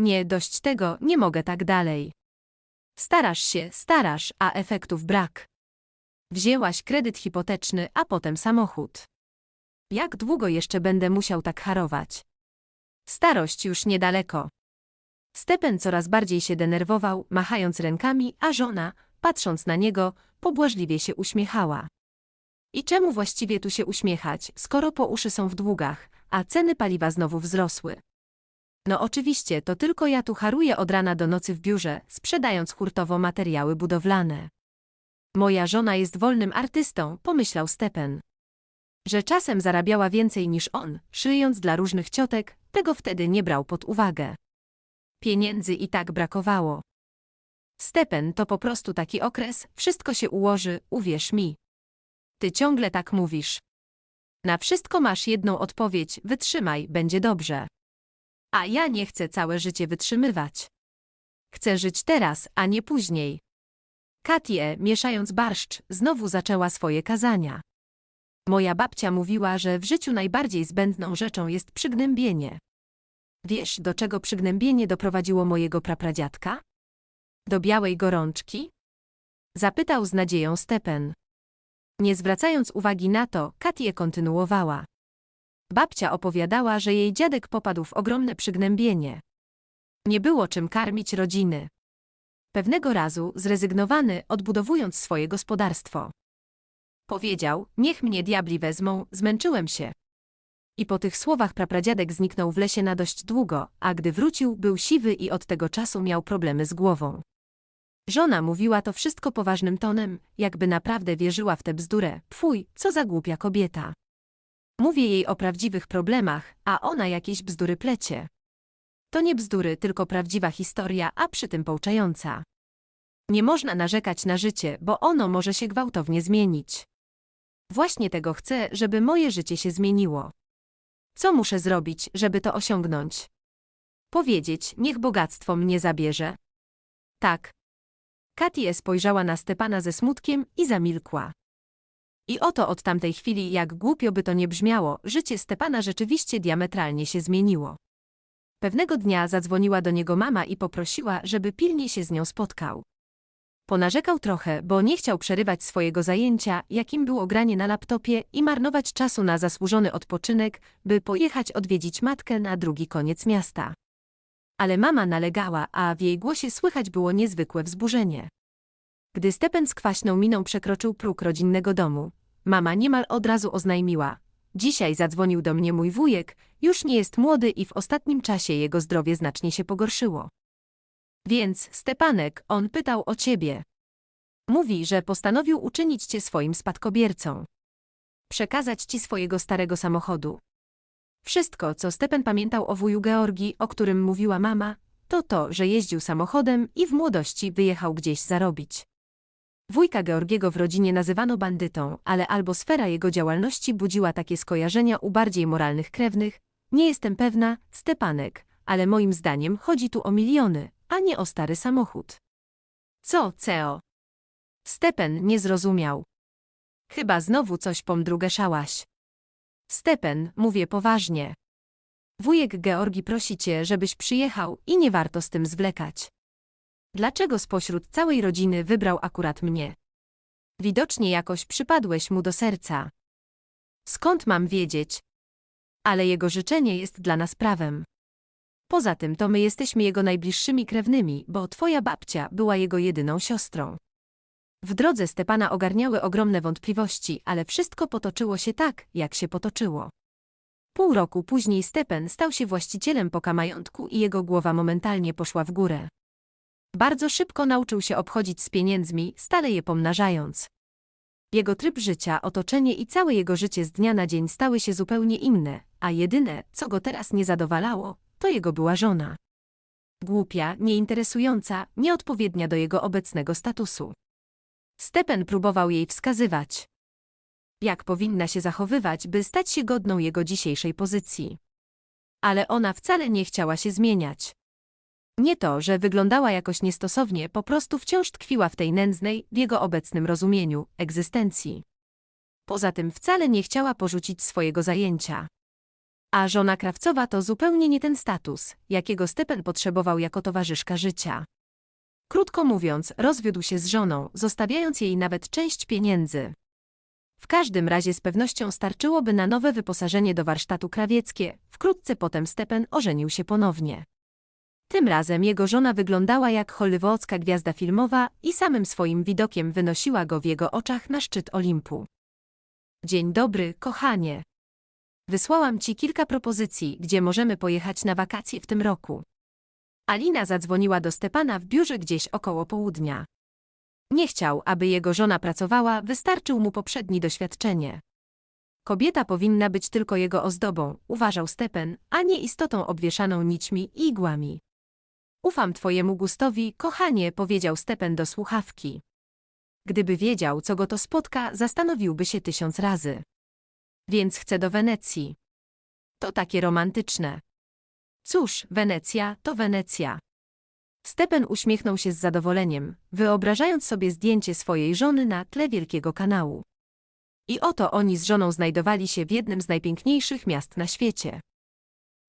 Nie dość tego, nie mogę tak dalej. Starasz się, starasz, a efektów brak. Wzięłaś kredyt hipoteczny, a potem samochód. Jak długo jeszcze będę musiał tak harować? Starość już niedaleko. Stepen coraz bardziej się denerwował, machając rękami, a żona, patrząc na niego, pobłażliwie się uśmiechała. I czemu właściwie tu się uśmiechać, skoro po uszy są w długach, a ceny paliwa znowu wzrosły? No oczywiście, to tylko ja tu haruję od rana do nocy w biurze, sprzedając hurtowo materiały budowlane. Moja żona jest wolnym artystą, pomyślał Stepen. Że czasem zarabiała więcej niż on, szyjąc dla różnych ciotek, tego wtedy nie brał pod uwagę. Pieniędzy i tak brakowało. Stepen to po prostu taki okres, wszystko się ułoży, uwierz mi. Ty ciągle tak mówisz. Na wszystko masz jedną odpowiedź, wytrzymaj, będzie dobrze. A ja nie chcę całe życie wytrzymywać. Chcę żyć teraz, a nie później. Katie, mieszając barszcz, znowu zaczęła swoje kazania. Moja babcia mówiła, że w życiu najbardziej zbędną rzeczą jest przygnębienie. Wiesz, do czego przygnębienie doprowadziło mojego prapradziadka? Do białej gorączki? Zapytał z nadzieją Stepen. Nie zwracając uwagi na to, Katie kontynuowała. Babcia opowiadała, że jej dziadek popadł w ogromne przygnębienie. Nie było czym karmić rodziny. Pewnego razu, zrezygnowany, odbudowując swoje gospodarstwo. Powiedział, niech mnie diabli wezmą, zmęczyłem się. I po tych słowach prapradziadek zniknął w lesie na dość długo, a gdy wrócił, był siwy i od tego czasu miał problemy z głową. Żona mówiła to wszystko poważnym tonem, jakby naprawdę wierzyła w tę bzdurę. Pfuj, co za głupia kobieta. Mówię jej o prawdziwych problemach, a ona jakieś bzdury plecie. To nie bzdury, tylko prawdziwa historia, a przy tym pouczająca. Nie można narzekać na życie, bo ono może się gwałtownie zmienić. Właśnie tego chcę, żeby moje życie się zmieniło. Co muszę zrobić, żeby to osiągnąć? Powiedzieć, niech bogactwo mnie zabierze. Tak. Katie spojrzała na Stepana ze smutkiem i zamilkła. I oto od tamtej chwili, jak głupio by to nie brzmiało, życie Stepana rzeczywiście diametralnie się zmieniło. Pewnego dnia zadzwoniła do niego mama i poprosiła, żeby pilnie się z nią spotkał. Ponarzekał trochę, bo nie chciał przerywać swojego zajęcia, jakim było granie na laptopie i marnować czasu na zasłużony odpoczynek, by pojechać odwiedzić matkę na drugi koniec miasta. Ale mama nalegała, a w jej głosie słychać było niezwykłe wzburzenie. Gdy Stepen z kwaśną miną przekroczył próg rodzinnego domu, mama niemal od razu oznajmiła. Dzisiaj zadzwonił do mnie mój wujek, już nie jest młody i w ostatnim czasie jego zdrowie znacznie się pogorszyło. Więc, Stepanek, on pytał o ciebie. Mówi, że postanowił uczynić cię swoim spadkobiercą. Przekazać ci swojego starego samochodu. Wszystko, co Stepen pamiętał o wuju Georgii, o którym mówiła mama, to to, że jeździł samochodem i w młodości wyjechał gdzieś zarobić. Wujka Georgiego w rodzinie nazywano bandytą, ale albo sfera jego działalności budziła takie skojarzenia u bardziej moralnych krewnych, nie jestem pewna, Stepanek, ale moim zdaniem chodzi tu o miliony, a nie o stary samochód. Co, Ceo? Stepen nie zrozumiał. Chyba znowu coś pomdrugeszałaś. Stepen, mówię poważnie. Wujek Georgi prosi cię, żebyś przyjechał i nie warto z tym zwlekać. Dlaczego spośród całej rodziny wybrał akurat mnie? Widocznie jakoś przypadłeś mu do serca. Skąd mam wiedzieć? Ale jego życzenie jest dla nas prawem. Poza tym to my jesteśmy jego najbliższymi krewnymi, bo twoja babcia była jego jedyną siostrą. W drodze Stepana ogarniały ogromne wątpliwości, ale wszystko potoczyło się tak, jak się potoczyło. Pół roku później Stepen stał się właścicielem poka majątku i jego głowa momentalnie poszła w górę. Bardzo szybko nauczył się obchodzić z pieniędzmi, stale je pomnażając. Jego tryb życia, otoczenie i całe jego życie z dnia na dzień stały się zupełnie inne, a jedyne, co go teraz nie zadowalało, to jego była żona. Głupia, nieinteresująca, nieodpowiednia do jego obecnego statusu. Stepen próbował jej wskazywać, jak powinna się zachowywać, by stać się godną jego dzisiejszej pozycji. Ale ona wcale nie chciała się zmieniać. Nie to, że wyglądała jakoś niestosownie, po prostu wciąż tkwiła w tej nędznej, w jego obecnym rozumieniu, egzystencji. Poza tym wcale nie chciała porzucić swojego zajęcia. A żona Krawcowa to zupełnie nie ten status, jakiego Stepen potrzebował jako towarzyszka życia. Krótko mówiąc, rozwiódł się z żoną, zostawiając jej nawet część pieniędzy. W każdym razie z pewnością starczyłoby na nowe wyposażenie do warsztatu krawieckie, wkrótce potem Stepen ożenił się ponownie. Tym razem jego żona wyglądała jak hollywoodzka gwiazda filmowa i samym swoim widokiem wynosiła go w jego oczach na szczyt Olimpu. Dzień dobry, kochanie. Wysłałam ci kilka propozycji, gdzie możemy pojechać na wakacje w tym roku. Alina zadzwoniła do Stepana w biurze gdzieś około południa. Nie chciał, aby jego żona pracowała, wystarczył mu poprzedni doświadczenie. Kobieta powinna być tylko jego ozdobą, uważał Stepen, a nie istotą obwieszaną nićmi i igłami. Ufam twojemu gustowi, kochanie, powiedział Stepen do słuchawki. Gdyby wiedział, co go to spotka, zastanowiłby się tysiąc razy. Więc chcę do Wenecji. To takie romantyczne. Cóż, Wenecja to Wenecja. Stepen uśmiechnął się z zadowoleniem, wyobrażając sobie zdjęcie swojej żony na tle wielkiego kanału. I oto oni z żoną znajdowali się w jednym z najpiękniejszych miast na świecie.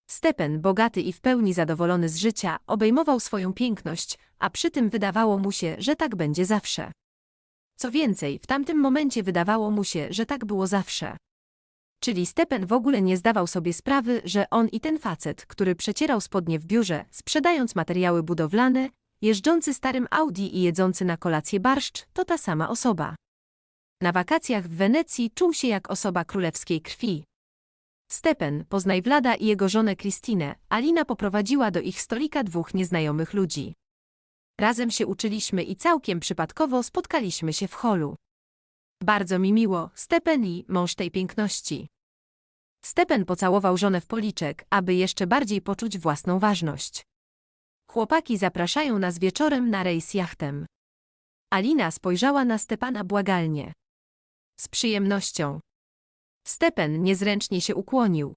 Stepen, bogaty i w pełni zadowolony z życia, obejmował swoją piękność, a przy tym wydawało mu się, że tak będzie zawsze. Co więcej, w tamtym momencie wydawało mu się, że tak było zawsze. Czyli Stepen w ogóle nie zdawał sobie sprawy, że on i ten facet, który przecierał spodnie w biurze, sprzedając materiały budowlane, jeżdżący starym Audi i jedzący na kolację barszcz, to ta sama osoba. Na wakacjach w Wenecji czuł się jak osoba królewskiej krwi. Stepen, poznaj Vlada i jego żonę Kristinę, Alina poprowadziła do ich stolika dwóch nieznajomych ludzi. Razem się uczyliśmy i całkiem przypadkowo spotkaliśmy się w holu. Bardzo mi miło, Stepeni, mąż tej piękności. Stepen pocałował żonę w policzek, aby jeszcze bardziej poczuć własną ważność. Chłopaki zapraszają nas wieczorem na rejs jachtem. Alina spojrzała na Stepana błagalnie. Z przyjemnością. Stepen niezręcznie się ukłonił.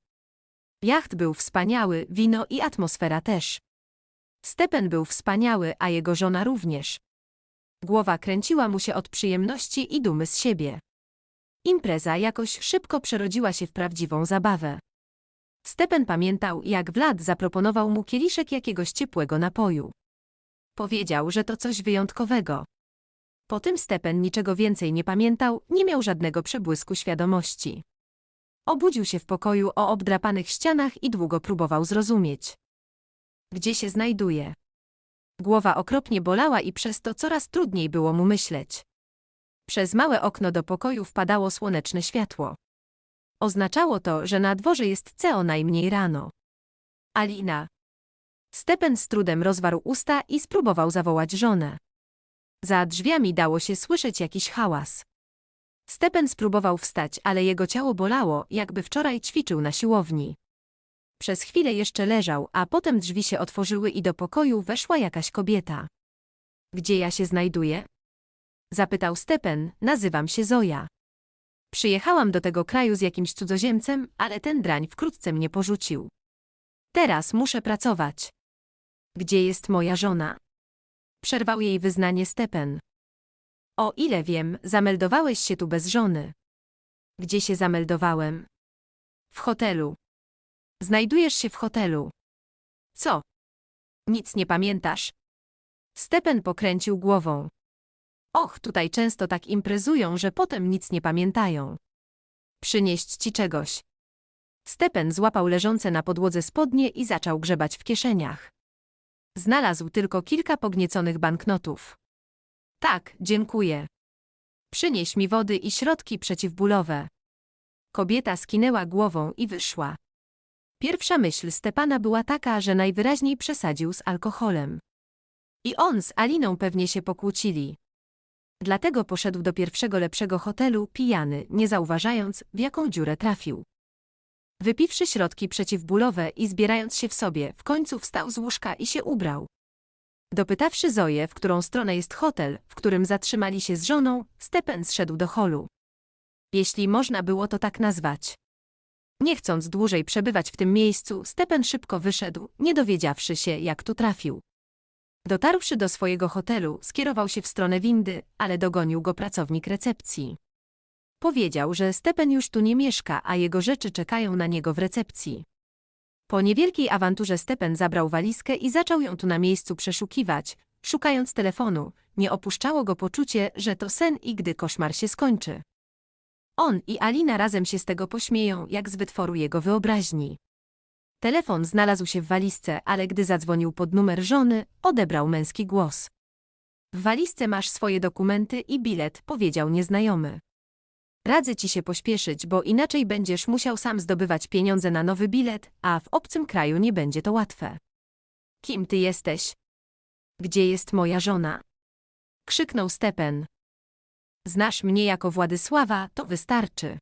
Jacht był wspaniały, wino i atmosfera też. Stepen był wspaniały, a jego żona również. Głowa kręciła mu się od przyjemności i dumy z siebie. Impreza jakoś szybko przerodziła się w prawdziwą zabawę. Stepen pamiętał, jak Vlad zaproponował mu kieliszek jakiegoś ciepłego napoju. Powiedział, że to coś wyjątkowego. Po tym Stepen niczego więcej nie pamiętał, nie miał żadnego przebłysku świadomości. Obudził się w pokoju o obdrapanych ścianach i długo próbował zrozumieć. Gdzie się znajduje? Głowa okropnie bolała i przez to coraz trudniej było mu myśleć. Przez małe okno do pokoju wpadało słoneczne światło. Oznaczało to, że na dworze jest co najmniej rano. Alina. Stepen z trudem rozwarł usta i spróbował zawołać żonę. Za drzwiami dało się słyszeć jakiś hałas. Stepen spróbował wstać, ale jego ciało bolało, jakby wczoraj ćwiczył na siłowni. Przez chwilę jeszcze leżał, a potem drzwi się otworzyły i do pokoju weszła jakaś kobieta. Gdzie ja się znajduję? Zapytał Stepen, nazywam się Zoja. Przyjechałam do tego kraju z jakimś cudzoziemcem, ale ten drań wkrótce mnie porzucił. Teraz muszę pracować. Gdzie jest moja żona? Przerwał jej wyznanie Stepen. O ile wiem, zameldowałeś się tu bez żony. Gdzie się zameldowałem? W hotelu. Znajdujesz się w hotelu. Co? Nic nie pamiętasz? Stepen pokręcił głową. Och, tutaj często tak imprezują, że potem nic nie pamiętają. Przynieść ci czegoś. Stepen złapał leżące na podłodze spodnie i zaczął grzebać w kieszeniach. Znalazł tylko kilka pognieconych banknotów. Tak, dziękuję. Przynieś mi wody i środki przeciwbólowe. Kobieta skinęła głową i wyszła. Pierwsza myśl Stepana była taka, że najwyraźniej przesadził z alkoholem. I on z Aliną pewnie się pokłócili. Dlatego poszedł do pierwszego lepszego hotelu, pijany, nie zauważając, w jaką dziurę trafił. Wypiwszy środki przeciwbólowe i zbierając się w sobie, w końcu wstał z łóżka i się ubrał. Dopytawszy Zoję, w którą stronę jest hotel, w którym zatrzymali się z żoną, Stepen zszedł do holu. Jeśli można było to tak nazwać. Nie chcąc dłużej przebywać w tym miejscu, Stepen szybko wyszedł, nie dowiedziawszy się, jak tu trafił. Dotarłszy do swojego hotelu, skierował się w stronę windy, ale dogonił go pracownik recepcji. Powiedział, że Stepen już tu nie mieszka, a jego rzeczy czekają na niego w recepcji. Po niewielkiej awanturze Stepen zabrał walizkę i zaczął ją tu na miejscu przeszukiwać, szukając telefonu. Nie opuszczało go poczucie, że to sen i gdy koszmar się skończy. On i Alina razem się z tego pośmieją, jak z wytworu jego wyobraźni. Telefon znalazł się w walizce, ale gdy zadzwonił pod numer żony, odebrał męski głos. W walizce masz swoje dokumenty i bilet, powiedział nieznajomy. Radzę ci się pośpieszyć, bo inaczej będziesz musiał sam zdobywać pieniądze na nowy bilet, a w obcym kraju nie będzie to łatwe. Kim ty jesteś? Gdzie jest moja żona? Krzyknął Stepen. Znasz mnie jako Władysława, to wystarczy.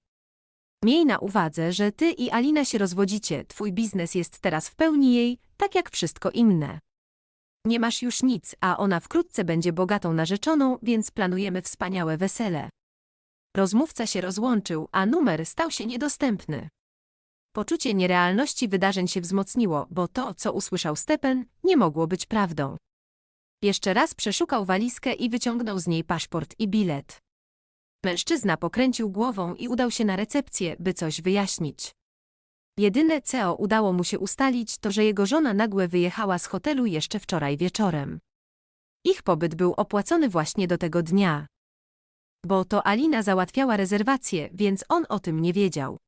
Miej na uwadze, że ty i Alina się rozwodzicie, twój biznes jest teraz w pełni jej, tak jak wszystko inne. Nie masz już nic, a ona wkrótce będzie bogatą narzeczoną, więc planujemy wspaniałe wesele. Rozmówca się rozłączył, a numer stał się niedostępny. Poczucie nierealności wydarzeń się wzmocniło, bo to, co usłyszał Stepen, nie mogło być prawdą. Jeszcze raz przeszukał walizkę i wyciągnął z niej paszport i bilet. Mężczyzna pokręcił głową i udał się na recepcję, by coś wyjaśnić. Jedyne, co udało mu się ustalić, to że jego żona nagłe wyjechała z hotelu jeszcze wczoraj wieczorem. Ich pobyt był opłacony właśnie do tego dnia. Bo to Alina załatwiała rezerwację, więc on o tym nie wiedział.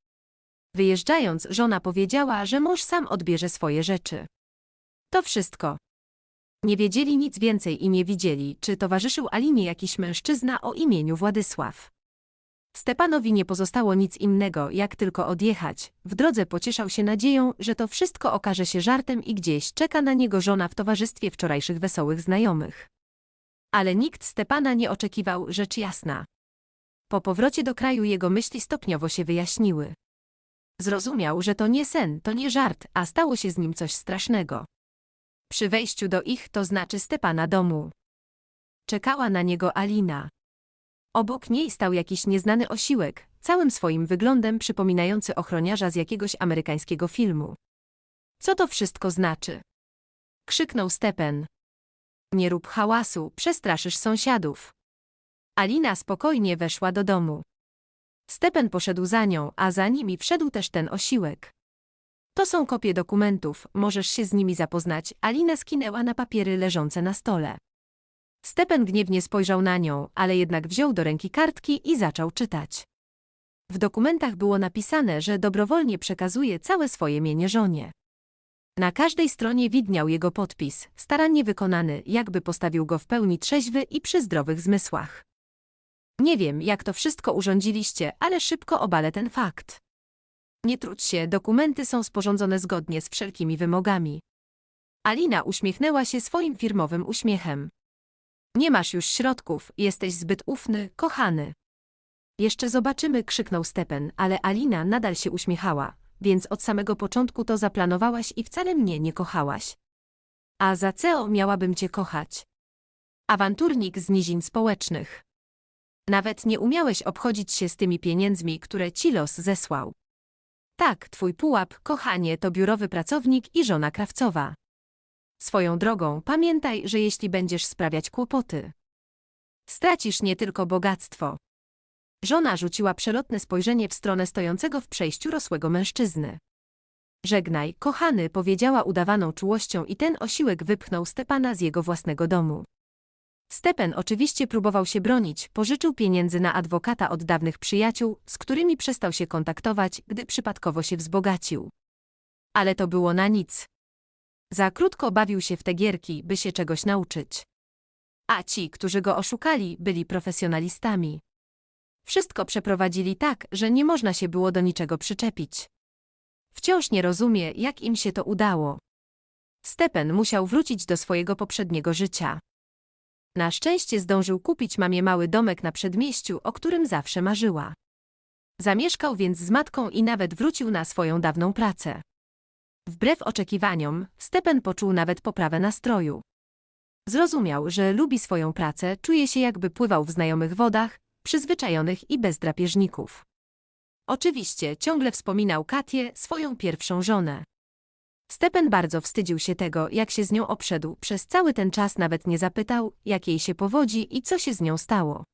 Wyjeżdżając, żona powiedziała, że mąż sam odbierze swoje rzeczy. To wszystko. Nie wiedzieli nic więcej i nie widzieli, czy towarzyszył Alinie jakiś mężczyzna o imieniu Władysław. Stepanowi nie pozostało nic innego, jak tylko odjechać. W drodze pocieszał się nadzieją, że to wszystko okaże się żartem i gdzieś czeka na niego żona w towarzystwie wczorajszych wesołych znajomych. Ale nikt Stepana nie oczekiwał, rzecz jasna. Po powrocie do kraju jego myśli stopniowo się wyjaśniły. Zrozumiał, że to nie sen, to nie żart, a stało się z nim coś strasznego. Przy wejściu do ich, to znaczy Stepana domu. Czekała na niego Alina. Obok niej stał jakiś nieznany osiłek, całym swoim wyglądem przypominający ochroniarza z jakiegoś amerykańskiego filmu. Co to wszystko znaczy? Krzyknął Stepen. Nie rób hałasu, przestraszysz sąsiadów. Alina spokojnie weszła do domu. Stepen poszedł za nią, a za nimi wszedł też ten osiłek. To są kopie dokumentów, możesz się z nimi zapoznać. Alina skinęła na papiery leżące na stole. Stepen gniewnie spojrzał na nią, ale jednak wziął do ręki kartki i zaczął czytać. W dokumentach było napisane, że dobrowolnie przekazuje całe swoje mienie żonie. Na każdej stronie widniał jego podpis, starannie wykonany, jakby postawił go w pełni trzeźwy i przy zdrowych zmysłach. Nie wiem, jak to wszystko urządziliście, ale szybko obalę ten fakt. Nie trudź się, dokumenty są sporządzone zgodnie z wszelkimi wymogami. Alina uśmiechnęła się swoim firmowym uśmiechem. Nie masz już środków, jesteś zbyt ufny, kochany. Jeszcze zobaczymy, krzyknął Stepen, ale Alina nadal się uśmiechała, więc od samego początku to zaplanowałaś i wcale mnie nie kochałaś. A za co miałabym cię kochać? Awanturnik z nizin społecznych. Nawet nie umiałeś obchodzić się z tymi pieniędzmi, które ci los zesłał. Tak, twój pułap, kochanie, to biurowy pracownik i żona krawcowa. Swoją drogą, pamiętaj, że jeśli będziesz sprawiać kłopoty, stracisz nie tylko bogactwo. Żona rzuciła przelotne spojrzenie w stronę stojącego w przejściu rosłego mężczyzny. Żegnaj, kochany, powiedziała udawaną czułością i ten osiłek wypchnął Stepana z jego własnego domu. Stepen oczywiście próbował się bronić, pożyczył pieniędzy na adwokata od dawnych przyjaciół, z którymi przestał się kontaktować, gdy przypadkowo się wzbogacił. Ale to było na nic. Za krótko bawił się w te gierki, by się czegoś nauczyć. A ci, którzy go oszukali, byli profesjonalistami. Wszystko przeprowadzili tak, że nie można się było do niczego przyczepić. Wciąż nie rozumie, jak im się to udało. Stepen musiał wrócić do swojego poprzedniego życia. Na szczęście zdążył kupić mamie mały domek na przedmieściu, o którym zawsze marzyła. Zamieszkał więc z matką i nawet wrócił na swoją dawną pracę. Wbrew oczekiwaniom, Stepen poczuł nawet poprawę nastroju. Zrozumiał, że lubi swoją pracę, czuje się jakby pływał w znajomych wodach, przyzwyczajonych i bez drapieżników. Oczywiście ciągle wspominał Katię, swoją pierwszą żonę. Stepen bardzo wstydził się tego, jak się z nią obszedł, przez cały ten czas nawet nie zapytał, jak jej się powodzi i co się z nią stało.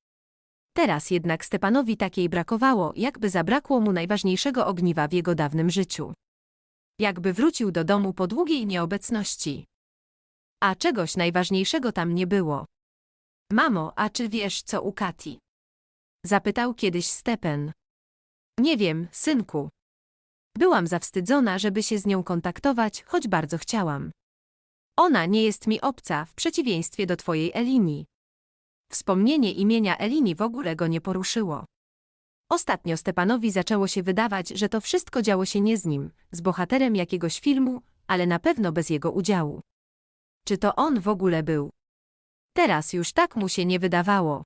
Teraz jednak Stepanowi takiej brakowało, jakby zabrakło mu najważniejszego ogniwa w jego dawnym życiu. Jakby wrócił do domu po długiej nieobecności. A czegoś najważniejszego tam nie było. Mamo, a czy wiesz, co u Kati? Zapytał kiedyś Stepen. Nie wiem, synku. Byłam zawstydzona, żeby się z nią kontaktować, choć bardzo chciałam. Ona nie jest mi obca, w przeciwieństwie do twojej Elini. Wspomnienie imienia Elini w ogóle go nie poruszyło. Ostatnio Stepanowi zaczęło się wydawać, że to wszystko działo się nie z nim, z bohaterem jakiegoś filmu, ale na pewno bez jego udziału. Czy to on w ogóle był? Teraz już tak mu się nie wydawało.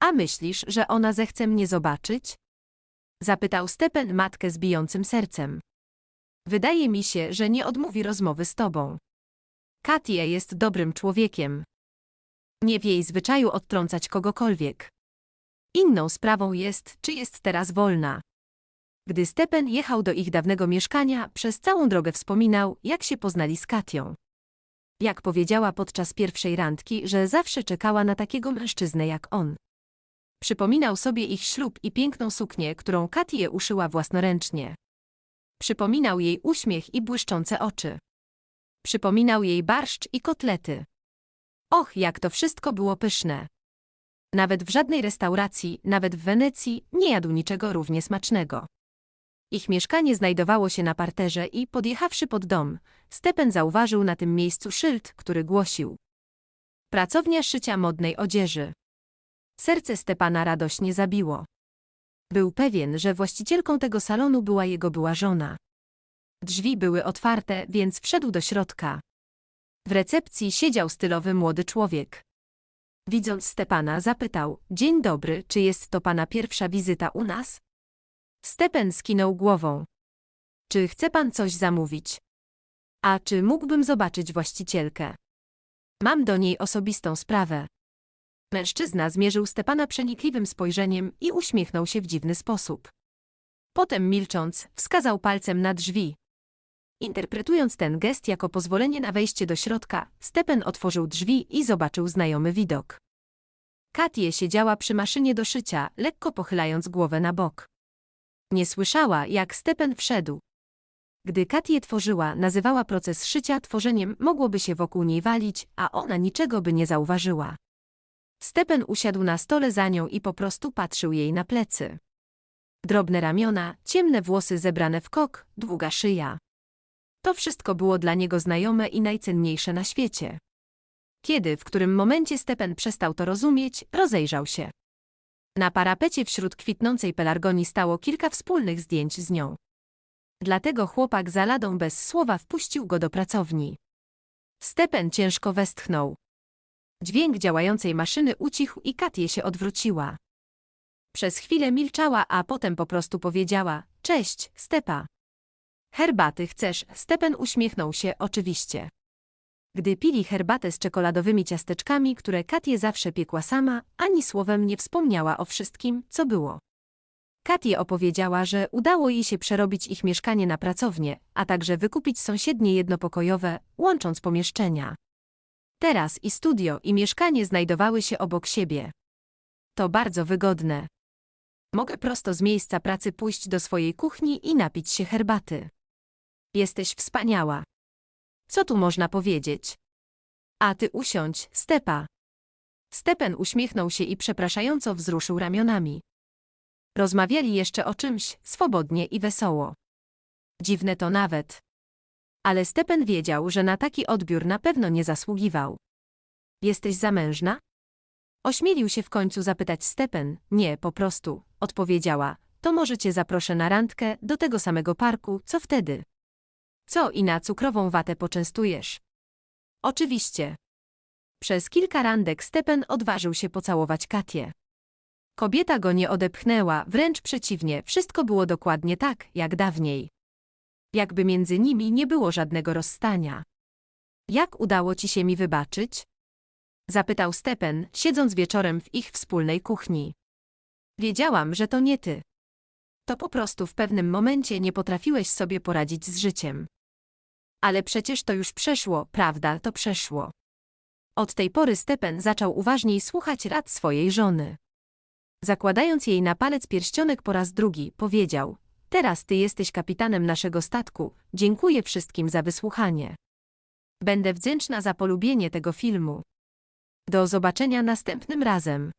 A myślisz, że ona zechce mnie zobaczyć? Zapytał Stepen matkę z bijącym sercem. Wydaje mi się, że nie odmówi rozmowy z tobą. Katia jest dobrym człowiekiem. Nie w jej zwyczaju odtrącać kogokolwiek. Inną sprawą jest, czy jest teraz wolna. Gdy Stepen jechał do ich dawnego mieszkania, przez całą drogę wspominał, jak się poznali z Katią. Jak powiedziała podczas pierwszej randki, że zawsze czekała na takiego mężczyznę jak on. Przypominał sobie ich ślub i piękną suknię, którą Katie uszyła własnoręcznie. Przypominał jej uśmiech i błyszczące oczy. Przypominał jej barszcz i kotlety. Och, jak to wszystko było pyszne. Nawet w żadnej restauracji, nawet w Wenecji, nie jadł niczego równie smacznego. Ich mieszkanie znajdowało się na parterze i, podjechawszy pod dom, Stepen zauważył na tym miejscu szyld, który głosił Pracownia szycia modnej odzieży. Serce Stepana radośnie zabiło. Był pewien, że właścicielką tego salonu była jego była żona. Drzwi były otwarte, więc wszedł do środka. W recepcji siedział stylowy młody człowiek. Widząc Stepana, zapytał: Dzień dobry, czy jest to pana pierwsza wizyta u nas? Stepen skinął głową. Czy chce pan coś zamówić? A czy mógłbym zobaczyć właścicielkę? Mam do niej osobistą sprawę. Mężczyzna zmierzył Stepana przenikliwym spojrzeniem i uśmiechnął się w dziwny sposób. Potem milcząc, wskazał palcem na drzwi. Interpretując ten gest jako pozwolenie na wejście do środka, Stepen otworzył drzwi i zobaczył znajomy widok. Katie siedziała przy maszynie do szycia, lekko pochylając głowę na bok. Nie słyszała, jak Stepen wszedł. Gdy Katie tworzyła, nazywała proces szycia tworzeniem, mogłoby się wokół niej walić, a ona niczego by nie zauważyła. Stepen usiadł na stole za nią i po prostu patrzył jej na plecy. Drobne ramiona, ciemne włosy zebrane w kok, długa szyja. To wszystko było dla niego znajome i najcenniejsze na świecie. Kiedy, w którym momencie Stepen przestał to rozumieć, rozejrzał się. Na parapecie wśród kwitnącej pelargonii stało kilka wspólnych zdjęć z nią. Dlatego chłopak za ladą bez słowa wpuścił go do pracowni. Stepen ciężko westchnął. Dźwięk działającej maszyny ucichł i Katie się odwróciła. Przez chwilę milczała, a potem po prostu powiedziała: Cześć, Stepa. Herbaty chcesz? Stepen uśmiechnął się, oczywiście. Gdy pili herbatę z czekoladowymi ciasteczkami, które Katie zawsze piekła sama, ani słowem nie wspomniała o wszystkim, co było. Katie opowiedziała, że udało jej się przerobić ich mieszkanie na pracownię, a także wykupić sąsiednie jednopokojowe, łącząc pomieszczenia. Teraz i studio, i mieszkanie znajdowały się obok siebie. To bardzo wygodne. Mogę prosto z miejsca pracy pójść do swojej kuchni i napić się herbaty. Jesteś wspaniała. Co tu można powiedzieć? A ty usiądź, Stepa. Stepen uśmiechnął się i przepraszająco wzruszył ramionami. Rozmawiali jeszcze o czymś, swobodnie i wesoło. Dziwne to nawet. Ale Stepen wiedział, że na taki odbiór na pewno nie zasługiwał. Jesteś zamężna? Ośmielił się w końcu zapytać Stepen. Nie, po prostu, odpowiedziała. To może cię zaproszę na randkę do tego samego parku, co wtedy. Co i na cukrową watę poczęstujesz? Oczywiście. Przez kilka randek Stepen odważył się pocałować Katię. Kobieta go nie odepchnęła, wręcz przeciwnie, wszystko było dokładnie tak, jak dawniej. Jakby między nimi nie było żadnego rozstania. Jak udało ci się mi wybaczyć? Zapytał Stepen, siedząc wieczorem w ich wspólnej kuchni. Wiedziałam, że to nie ty. To po prostu w pewnym momencie nie potrafiłeś sobie poradzić z życiem. Ale przecież to już przeszło, prawda, to przeszło. Od tej pory Stepen zaczął uważniej słuchać rad swojej żony. Zakładając jej na palec pierścionek po raz drugi, powiedział: Teraz ty jesteś kapitanem naszego statku. Dziękuję wszystkim za wysłuchanie. Będę wdzięczna za polubienie tego filmu. Do zobaczenia następnym razem.